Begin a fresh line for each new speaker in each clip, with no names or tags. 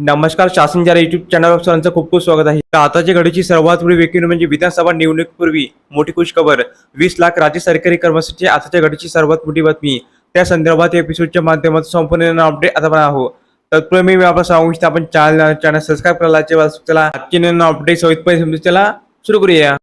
नमस्कार शासन जरा युट्यूब चॅनलवर सर्वांचं खूप खूप स्वागत आहे. तर आताच्या घडीची सर्वात मोठी वेगळी म्हणजे विधानसभा निवडणुकीपूर्वी मोठी खुशखबर वीस लाख राज्य सरकारी कर्मचारी आताच्या घडीची सर्वात मोठी बातमी. त्या संदर्भात एपिसोडच्या माध्यमातून संपूर्ण अपडेट आता आपण आहोत. तत्पूर्वी मी आपण सांगू इच्छितो आपण चॅनल चॅनल सबस्क्राईब करायला चला आजची अपडेट सवितपणे समजून त्याला सुरू करूया.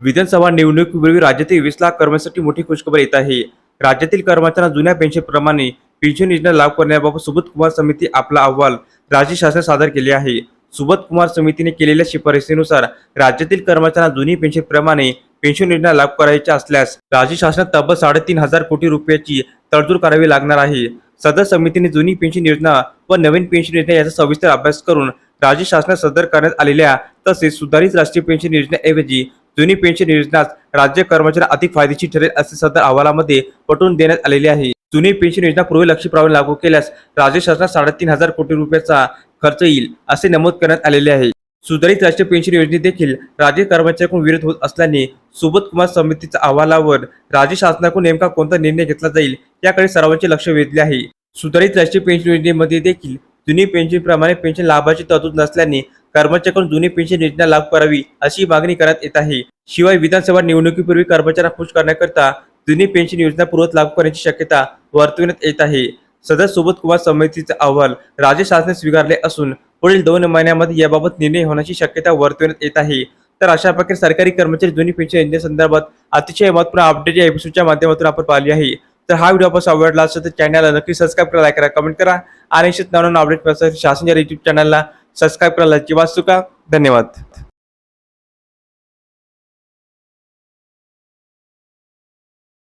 विधानसभा निवडणुकीपूर्वी राज्यातील वीस लाख कर्मचाऱ्यांसाठी मोठी खुशखबर येत आहे. राज्यातील कर्मचाऱ्यांना जुन्या पेन्शनप्रमाणे पेन्शन योजना लागू करण्याबाबत सुबोध कुमार समिती आपला अहवाल राज्य शासन सादर केले आहे. सुबोध कुमार समितीने केलेल्या शिफारसीनुसार राज्यातील कर्मचाऱ्यांना जुनी पेन्शनप्रमाणे पेन्शन योजना लाभ करायच्या असल्यास राज्य शासनात तब्बल साडेतीन हजार कोटी रुपयाची तडजोड करावी लागणार आहे. सदर समितीने जुनी पेन्शन योजना व नवीन पेन्शन योजना याचा सविस्तर अभ्यास करून राज्य शासनात सदर करण्यात आलेल्या तसेच सुधारित राष्ट्रीय पेन्शन योजनेऐवजी जुनी पेन्शन योजनाच राज्य कर्मचाऱ्यांना अधिक फायदेशीर ठरेल असे सदर अहवालामध्ये पटवून देण्यात आलेले आहे. जुनी पेन्शन योजना पूर्वी लक्षीप्रमाणे लागू केल्यास राज्य शासनात साडेतीन हजार कोटी रुपयाचा खर्च येईल असे नमूद करण्यात आलेले आहे. सुधारित राष्ट्रीय पेन्शन योजने देखील राज्य कर्मचाऱ्यांकडून विरोध होत असल्याने सुबोध कुमार समितीच्या अहवालावर राज्य शासनाकडून नेमका कोणता निर्णय घेतला जाईल याकडे सर्वांचे लक्ष वेधले आहे. सुधारित राष्ट्रीय पेन्शन योजनेमध्ये देखील जुनी पेन्शनप्रमाणे पेन्शन लाभाची तरतूद नसल्याने कर्मचाऱ्यांकडून जुनी पेन्शन योजना लागू करावी अशी मागणी करण्यात येत आहे. शिवाय विधानसभा निवडणुकीपूर्वी कर्मचाऱ्यांना खुश करण्याकरता जुनी पेन्शन योजना पूर्वत लागू करण्याची शक्यता वर्तविण्यात येत आहे. सदर सोबत कुमार समितीचा अहवाल राज्य शासनाने स्वीकारले असून पुढील दोन महिन्यामध्ये याबाबत निर्णय होण्याची शक्यता वर्तविण्यात येत आहे. तर अशा प्रकारे सरकारी कर्मचारी जुनी पेन्शन योजनेसंदर्भात अतिशय महत्त्वपूर्ण अपडेट या एपिसोडच्या माध्यमातून आपण पाहिली आहे. तर हा व्हिडिओ आपण आवडला असेल तर चॅनलला नक्की सबस्क्राईब करा लाईक करा कमेंट करा आणि अशीच नवीन अपडेट शासन या युट्यूब चॅनलला सबस्क्राईब करायला किंवा चुका धन्यवाद.